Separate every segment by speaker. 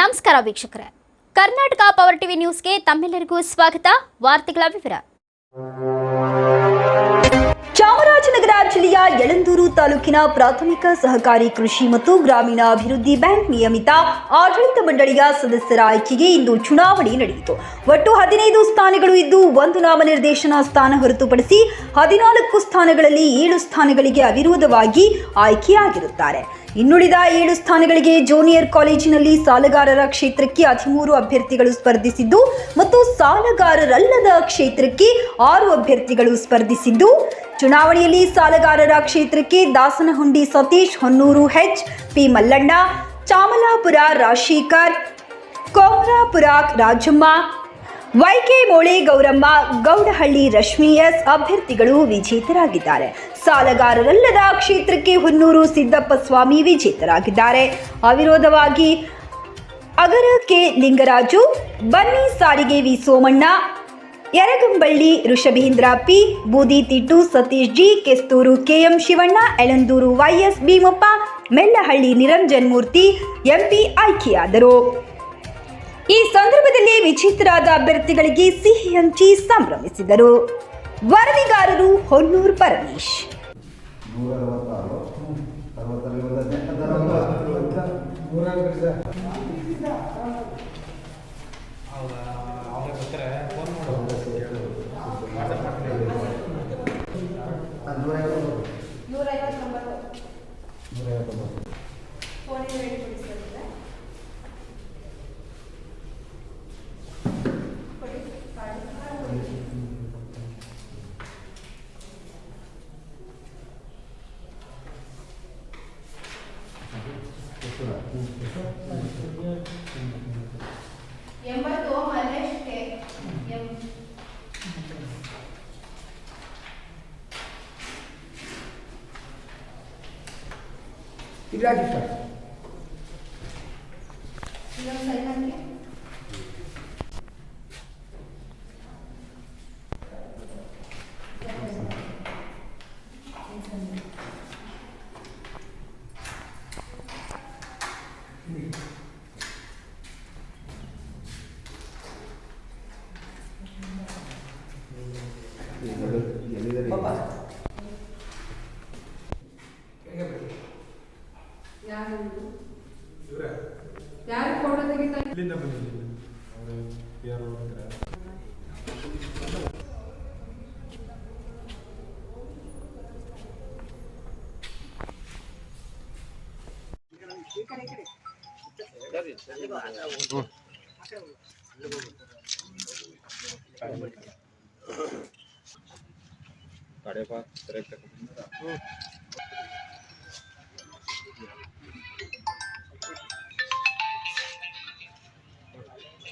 Speaker 1: ನಮಸ್ಕಾರ ವೀಕ್ಷಕರೇ. Karnataka power TV ನ್ಯೂಸ್ಗೆ ತಮ್ಮೆಲ್ಲರಿಗೂ ಸ್ವಾಗತ. ವಾರ್ತೆಗಳ ವಿವರ. ಚಾಮರಾಜನಗರ ಜಿಲ್ಲೆಯ ಯಳಂದೂರು ತಾಲೂಕಿನ ಪ್ರಾಥಮಿಕ ಸಹಕಾರಿ ಕೃಷಿ ಮತ್ತು ಗ್ರಾಮೀಣಾಭಿವೃದ್ಧಿ ಬ್ಯಾಂಕ್ ನಿಯಮಿತ ಆಡಳಿತ ಮಂಡಳಿಯ ಸದಸ್ಯರ ಆಯ್ಕೆಗೆ ಇಂದು ಚುನಾವಣೆ ನಡೆಯಿತು. ಒಟ್ಟು ಹದಿನೈದು ಸ್ಥಾನಗಳು ಇದ್ದು ಒಂದು ನಾಮನಿರ್ದೇಶನ ಸ್ಥಾನ ಹೊರತುಪಡಿಸಿ ಹದಿನಾಲ್ಕು ಸ್ಥಾನಗಳಲ್ಲಿ ಏಳು ಸ್ಥಾನಗಳಿಗೆ ಅವಿರೋಧವಾಗಿ ಆಯ್ಕೆಯಾಗಿರುತ್ತಾರೆ. ಇನ್ನುಳಿದ ಏಳು ಸ್ಥಾನಗಳಿಗೆ ಜೂನಿಯರ್ ಕಾಲೇಜಿನಲ್ಲಿ ಸಾಲಗಾರರ ಕ್ಷೇತ್ರಕ್ಕೆ ಹದಿಮೂರು ಅಭ್ಯರ್ಥಿಗಳು ಸ್ಪರ್ಧಿಸಿದ್ದು ಮತ್ತು ಸಾಲಗಾರರಲ್ಲದ ಕ್ಷೇತ್ರಕ್ಕೆ ಆರು ಅಭ್ಯರ್ಥಿಗಳು ಸ್ಪರ್ಧಿಸಿದ್ದು. ಚುನಾವಣೆಯಲ್ಲಿ ಸಾಲಗಾರರ ಕ್ಷೇತ್ರಕ್ಕೆ Dasanahundi Satish, Honnuru H, P Mallanna, Chamalapura Rashekhar Komarapura Rajamma YK Mole Gowramma, Gowdahalli Rashmi S ಅಭ್ಯರ್ಥಿಗಳು ವಿಜೇತರಾಗಿದ್ದಾರೆ. ಸಾಲಗಾರರಲ್ಲದ ಕ್ಷೇತ್ರಕ್ಕೆ ಹೊನ್ನೂರು ಸಿದ್ದಪ್ಪ ಸ್ವಾಮಿ ವಿಜೇತರಾಗಿದ್ದಾರೆ. ಅವಿರೋಧವಾಗಿ ಅಗರ K Lingaraju, Banni Sarige V Somanna, Yaragamballi Rishabhendra P Boodi Tittu Satish G, Kesthuru KM Shivanna Elanduru YS Bheemappa, Mellahalli Niranjan Murthy, MP ಆಯ್ಕೆಯಾದರು. ಈ ಸಂದರ್ಭದಲ್ಲಿ ವಿಚಿತ್ರರಾದ ಅಭ್ಯರ್ಥಿಗಳಿಗೆ ಸಿಹಿ ಹಂಚಿ ಸಂಭ್ರಮಿಸಿದರು. ವರದಿಗಾರರು ಹೊನ್ನೂರು ಪರಮೇಶ್.
Speaker 2: ನೂರ ಅರವತ್ತಾರು ಅರವತ್ತರಲ್ಲಿ ಒಂದು ಹದಿನೆಂಟು ನೂರ
Speaker 3: ఇట్లా
Speaker 2: ఇస్తారు
Speaker 3: ಯಾರು ಫೋಟೋ ತೆಗಿತಾರೆ
Speaker 4: ಇಲ್ಲಿಂದ ಬಂದಿದ್ದೀನಿ ಅವರು ಯಾರು ಹೋಗ್ತಾರೆ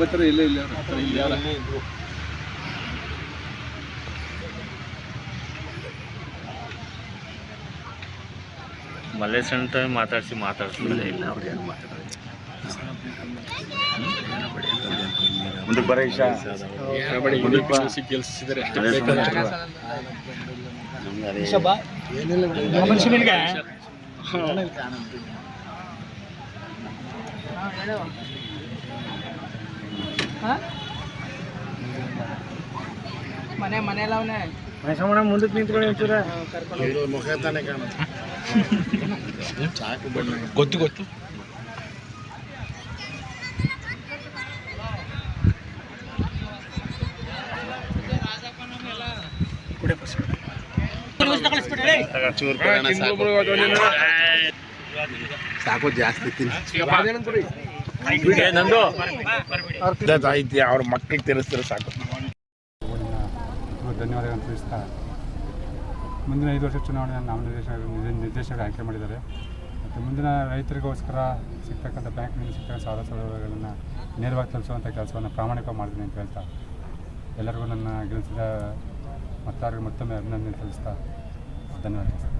Speaker 5: ಬರ್ತಾರೆ ಇಲ್ಲೇ ಇಲ್ಲ ಇಲ್ಲಿ
Speaker 6: ಮಲ್ಲೇಶ್ ಅಂತ ಮಾತಾಡಿಸಿ ಮಾತಾಡ್ಸ್ಬಿಡಲೇ ಇಲ್ಲ. ಅವ್ರು ಯಾರು ಮಾತಾಡೋದು ಮುಂದಕ್ಕೆ ಬರೋ ಇಷ್ಟ
Speaker 7: ಮನೆ ಮನೆಯಲ್ಲ ಅವನೇ
Speaker 5: ಮುಂದಕ್ಕೆ ನಿಂತ್ಕೊಳ್ಳಿ ಒಂಚೂರ. ಗೊತ್ತು ಗೊತ್ತು.
Speaker 6: ಚೂರು ಕೊಡೋಣ ಸಾಕು
Speaker 2: ಸಾಕು ಜಾಸ್ತಿ
Speaker 6: ನಂದು.
Speaker 2: ಐತಿ ಅವ್ರ ಮಕ್ಕಳಿಗೆ ತಿನ್ನಿಸ್ತಾರೆ ಸಾಕು.
Speaker 4: ಧನ್ಯವಾದಗಳನ್ನು ತಿಳಿಸ್ತಾ
Speaker 8: ಮುಂದಿನ ಐದು ವರ್ಷ ಚುನಾವಣೆ ನಾಮನಿರ್ದೇಶಕ ನಿರ್ದೇಶಕ ಆಯ್ಕೆ ಮಾಡಿದ್ದಾರೆ. ಮತ್ತು ಮುಂದಿನ ರೈತರಿಗೋಸ್ಕರ ಸಿಗ್ತಕ್ಕಂಥ ಬ್ಯಾಂಕ್ನಿಂದ ಸಿಗ್ತಕ್ಕಂಥ ಸಾಲ ಸೌಲಭ್ಯಗಳನ್ನು ನೇರವಾಗಿ ತಲುಪಿಸುವಂಥ ಕೆಲಸವನ್ನು ಪ್ರಾಮಾಣಿಕ ಮಾಡಿದ್ದೀನಿ ಅಂತ ಹೇಳ್ತಾ ಎಲ್ಲರಿಗೂ ನನ್ನ ಗೆಲ್ಲಿಸಿದ ಮತದಾರರಿಗೆ ಮತ್ತೊಮ್ಮೆ ಅಭಿನಂದನೆ ತಿಳಿಸ್ತಾ ಧನ್ಯವಾದ